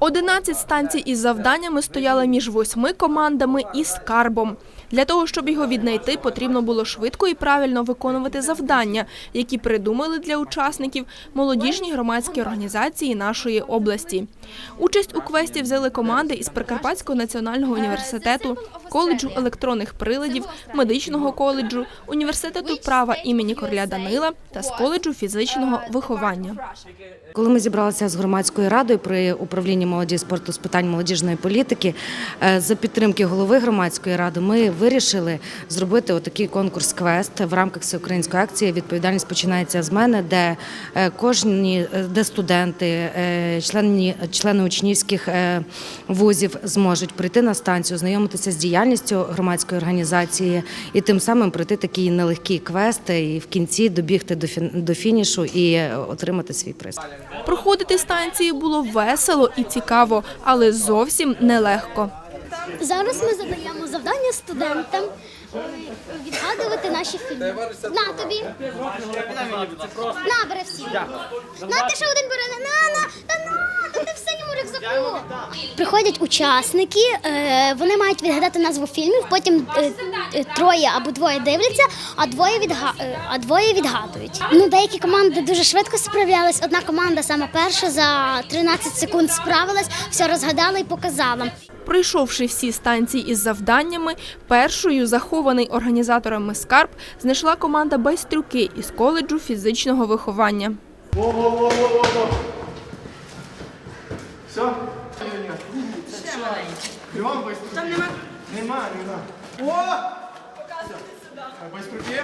11 станцій із завданнями стояли між восьми командами і скарбом. Для того, щоб його віднайти, потрібно було швидко і правильно виконувати завдання, які придумали для учасників молодіжні громадські організації нашої області. Участь у квесті взяли команди із Прикарпатського національного університету, коледжу електронних приладів, медичного коледжу, університету права імені Короля Данила та з коледжу фізичного виховання. Коли ми зібралися з громадською радою при управлінні молоді спорту з питань молодіжної політики, е, за підтримки голови громадської ради, ми вирішили зробити отакий конкурс квест в рамках всеукраїнської акції. Відповідальність починається з мене, де е, кожні, е, де студенти, е, члени, члени учнівських е, вузів зможуть прийти на станцію, знайомитися з діяльністю громадської організації і тим самим пройти такий нелегкий квест і в кінці добігти до фін- фінішу і отримати свій приз. Проходити станції було весело і цікаво, але зовсім нелегко. Зараз ми задаємо завдання студентам відгадувати наші фільми. На тобі. На, бере всі. На, ти ще один бере. На, на, на, та ти в синьому рюкзаку. Приходять учасники, е, вони мають відгадати назву фільмів, потім е, е, троє або двоє дивляться, а двоє, відга... а двоє відгадують. Ну, деякі команди дуже швидко справлялись. Одна команда саме перша за 13 секунд справилась, все розгадала і показала. Пройшовши всі станції із завданнями, першою захований організаторами скарб знайшла команда Байстрюки із коледжу фізичного виховання. Во-во-во-во-во. Все? Маленький. Бігом быстро. Там нема? Нема, нема. О! Показуйте сюди.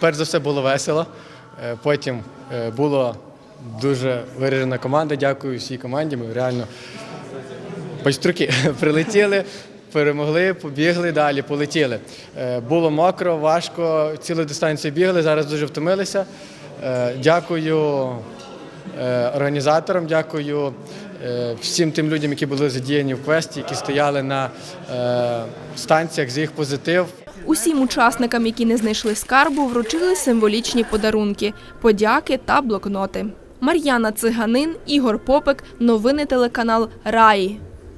Перш за все було весело. Е, Потім е, була дуже виражена команда. Дякую всій команді. Ми реально байструки прилетіли, перемогли, побігли далі, полетіли. Е, Було мокро, важко, цілу дистанцію бігли, зараз дуже втомилися. Дякую організаторам, дякую е, всім тим людям, які були задіяні в квесті, які стояли на е, станціях з їх позитив. Усім учасникам, які не знайшли скарбу, вручили символічні подарунки, подяки та блокноти. Мар'яна Циганин, Ігор Попик, новини телеканал Раї.